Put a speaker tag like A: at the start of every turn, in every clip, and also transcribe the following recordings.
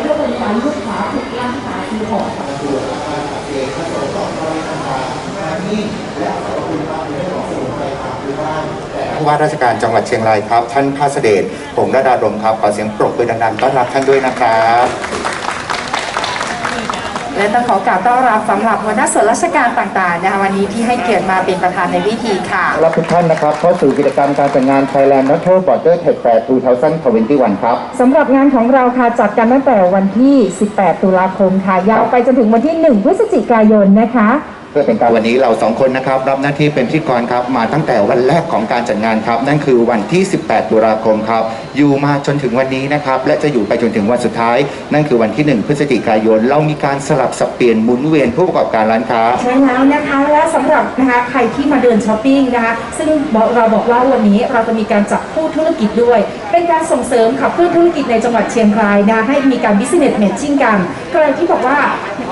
A: เพื่อเป็นการรักค้าทุกร้านค้าที่หอ
B: ผู้ว่าราชการจังหวัดเชียงรายครับ ท่านพาสเดชผมระดาดมครับขอเสียงปรบมือดังๆต้อนรับท่านด้วยนะครับ
A: และต้องขอกราบต้อนรับสำหรับหัวหน้าส่วนราชการต่างๆนะคะวันนี้ที่ให้เกียรติมาเป็นประธานในพิธีค่ะ
B: รับทุกท่านนะครับเข้าสู่กิจกรรมการแต่งงาน Thailand Natural Border t e c h Fair 2021 ครับ
A: สำหรับงานของเราค่ะจัดกันตั้งแต่วันที่ 18 ตุลาคมค่ะยาวไปจนถึงวันที่ 1 พฤศจิกายนนะคะ
B: เพื่อเป็นการวันนี้เราสองคนนะครับรับหน้าที่เป็นพิธีกรครับมาตั้งแต่วันแรกของการจัดงานครับ นั่นคือวันที่ 18 ตุลาคมครับ อยู่มาจนถึงวันนี้นะครับ และจะอยู่ไปจนถึงวันสุดท้าย นั่นคือวันที่ 1 พฤศจิกายน เรามีการสลับสับเปลี่ยนหมุนเวียนผู้ประกอบการร้านค้า
A: ใช่แล้วนะคะและสำหรับนะคะใครที่มาเดินช้อปปิ้งนะคะซึ่งเราบอกว่าวันนี้เราจะมีการจับคู่ธุรกิจด้วย เป็นการส่งเสริมขับเคลื่อนธุรกิจในจังหวัดเชียงรายนะให้มีการ business matching กันใครที่บอกว่า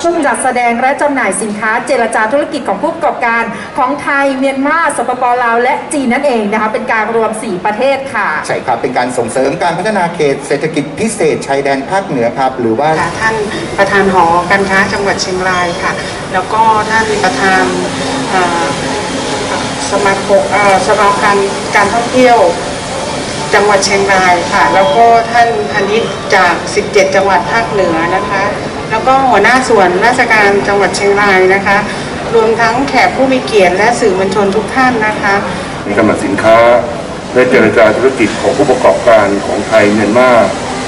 A: ช่วงจัดแสดงและจำหน่ายสินค้าเจรจาธุรกิจของผู้ประกอบการของไทยเมียนมาสปปลาวและจีนนั่นเองนะคะเป็นการรวม 4 ประเทศค่ะ
B: ใช่ครับ เป็นการส่งเสริมการพัฒนาเขตเศรษฐกิจพิเศษชายแดนภาคเหนือครับ หรือว่า
C: ค่ะท่านประธานหอการค้าจังหวัดเชียงรายค่ะ แล้วก็ท่านประธานเอ่อสมาคมเอ่อสมาพันธ์การท่องเที่ยวจังหวัดเชียงรายค่ะ แล้วก็ท่านพาณิชย์จาก 17 จังหวัดภาคเหนือนะคะ แล้วก็หัวหน้าส่วนราชการจังหวัดเชียงรายนะคะ รวมทั้งแขกผู้มีเกียรติและสื่อมวลชนทุกท่านนะคะ
D: ในกำลังสินค้าและเจรจาธุรกิจของผู้ประกอบการของไทยเมียนมา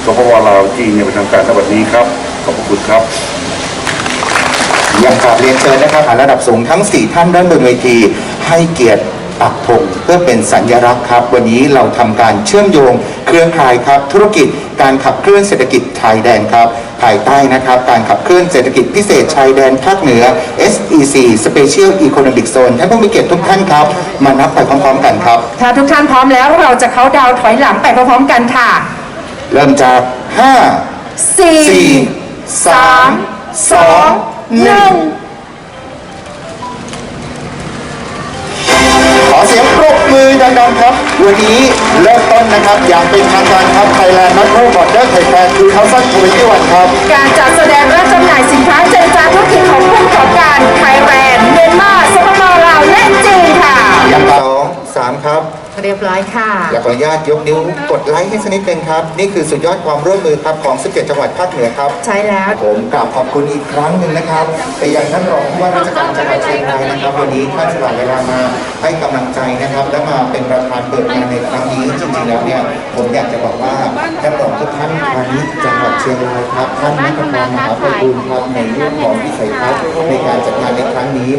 D: สปปลาวจีนในประจำการณบัดนี้ครับ ขอบพระคุณครับ
B: ยังกราบเรียนเชิญนะครับฐานระดับสูงทั้ง 4 ท่านด้านบนเวทีให้เกียรติ ปักธงเพื่อเป็นสัญลักษณ์ครับ วันนี้เราทำการเชื่อมโยง เครือข่ายครับ ธุรกิจการขับเคลื่อนเศรษฐกิจชายแดนครับภายใต้นะครับการขับเคลื่อนเศรษฐกิจพิเศษชายแดนภาคเหนือ SEC Special Economic Zone ท่านผู้มีเกียรติทุกท่านครับ มานับไปพร้อมๆกันครับ
A: ถ้าทุกท่านพร้อมแล้วเราจะเขาดาวถอยหลังไปพร้อมๆกันค่ะ
B: เริ่มจาก 5 4 3 2 1 มืองครับ วันนี้เริ่มต้นนะครับอย่างเป็นทางการครับ Thailand Natural Border Trade Fair 2021ครับ
A: การจัดแสดงและจำหน่ายสินค้าเจรจาธุรกิจของผู้ประกอบการ เรียบร้อยค่ะ
B: อยากขออนุญาตยกนิ้วกดไลค์ให้สักนิดนึงครับ นี่คือสุดยอดความร่วมมือครับของ17จังหวัดภาคเหนือครับ
A: ใช่แล้ว
B: ผมกราบขอบคุณอีกครั้งหนึ่งนะครับไปยังท่านรองผู้ว่าราชการจังหวัดเชียงรายนะครับวันนี้ท่านสละเวลามาให้กำลังใจนะครับ และมาเป็นประธานเปิดงานในครั้งนี้จริงๆแล้วเนี่ยผมอยากจะบอกว่าท่านรองทุกท่านวันนี้จังหวัดเชียงรายครับท่านนักการมหาประยูนครับในเรื่องของวิสัยทัศน์ในการจัดงานในครั้งนี้